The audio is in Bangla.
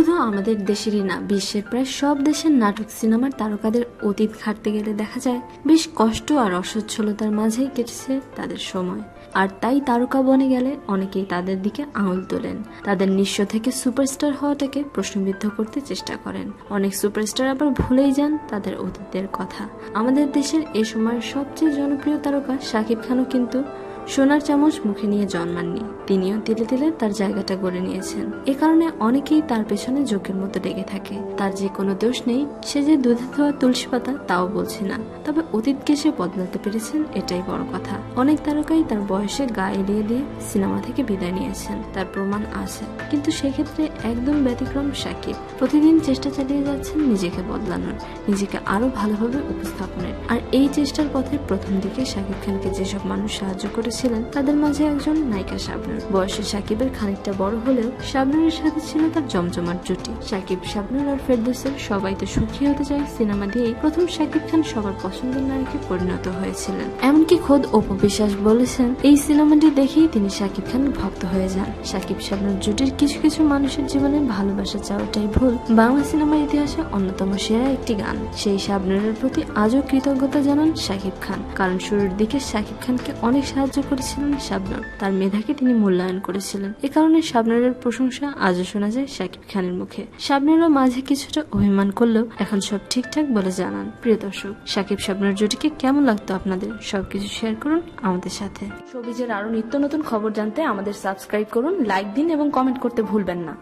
শুধু আমাদের দেশেরই না, বিশ্বের প্রায় সব দেশের নাটক সিনেমার তারকাদের অতীত ঘাটতে গেলে দেখা যায়, বেশ কষ্ট আর অসচ্ছলতার মাঝেই কেটেছে তাদের সময়। আর তাই তারকা বনে গেলে অনেকেই তাদের দিকে আঙুল তোলেন। তাদের নিঃস্ব থেকে সুপারস্টার হওয়াটাকে প্রশ্নবিদ্ধ করতে চেষ্টা করেন। অনেক সুপারস্টার আবার ভুলেই যান তাদের অতীতের কথা। আমাদের দেশের এ সময়ের সবচেয়ে জনপ্রিয় তারকা শাকিব খানও কিন্তু সোনার চামচ মুখে নিয়ে জন্মাননি। তিনিও তিলে তিলে তার জায়গাটা গড়ে নিয়েছেন। এ কারণে অনেকেই তার পেছনে জোকের মতো লেগে থাকে। তার যে কোনো দোষ নেই, সে যে দুধে ধোয়া তুলসী পাতা তাও বলছি না। তবে অতীতকে সে বদলাতে পেরেছেন এটাই বড় কথা। অনেক তারকাই তার বয়সে গা এড়িয়ে দিয়ে সিনেমা থেকে বিদায় নিয়েছেন। তার প্রমাণ আছে। কিন্তু সেক্ষেত্রে একদম ব্যতিক্রম সাকিব। প্রতিদিন চেষ্টা চালিয়ে যাচ্ছেন নিজেকে বদলানোর, নিজেকে আরও ভালোভাবে উপস্থাপনের। আর এই চেষ্টার পথে প্রথম দিকে শাকিব খানকে যেসব মানুষ সাহায্য করেছিলেন তাদের মাঝে একজন নায়িকা শাবনুর। বয়সে সাকিবের খানিকটা বড় হলেও শাবনুরের সাথে ছিল তার জমজমাট জুটি। সাকিব, শাবনুর আর ফেরদৌসের সবাই তো সুখী হতে চায়। সিনেমা দিয়েই প্রথম শাকিব খান সবার পছন্দের নায়কে পরিণত হয়েছিলেন। এমনকি খোদ অপু বিশ্বাস বলেছেন, এই সিনেমাটি দেখেই তিনি শাকিব খান ভক্ত হয়ে যান। সাকিব, শাবনুর জুটির কিছু কিছু মানুষের জীবনে ভালোবাসা চাওয়াটাই ভুল। বাংলা সিনেমার ইতিহাসে অন্যতম সেরা একটি গান। সেই শাবনুরের প্রতি আজও কৃতজ্ঞতা জানান শাকিব খান। কারণ শুরুর দিকে শাকিব খানকে অনেক সাহায্য করেছিলেন শাবনার তার মেধাকে তিনি মূল্যায়ন করেছিলেন। এ কারণে শাবনারের প্রশংসা আজও শোনা যায় শাকিব খানের মুখে। শাবনারও মাঝে কিছুটা অভিমান করলেও এখন সব ঠিকঠাক বলে জানান। প্রিয় দর্শক, শাকিব শাবনার জুটিকে কেমন লাগতো আপনাদের? সবকিছু শেয়ার করুন আমাদের সাথে। সবিজের আরও নিত্য নতুন খবর জানতে আমাদের সাবস্ক্রাইব করুন লাইক দিন এবং কমেন্ট করতে ভুলবেন না।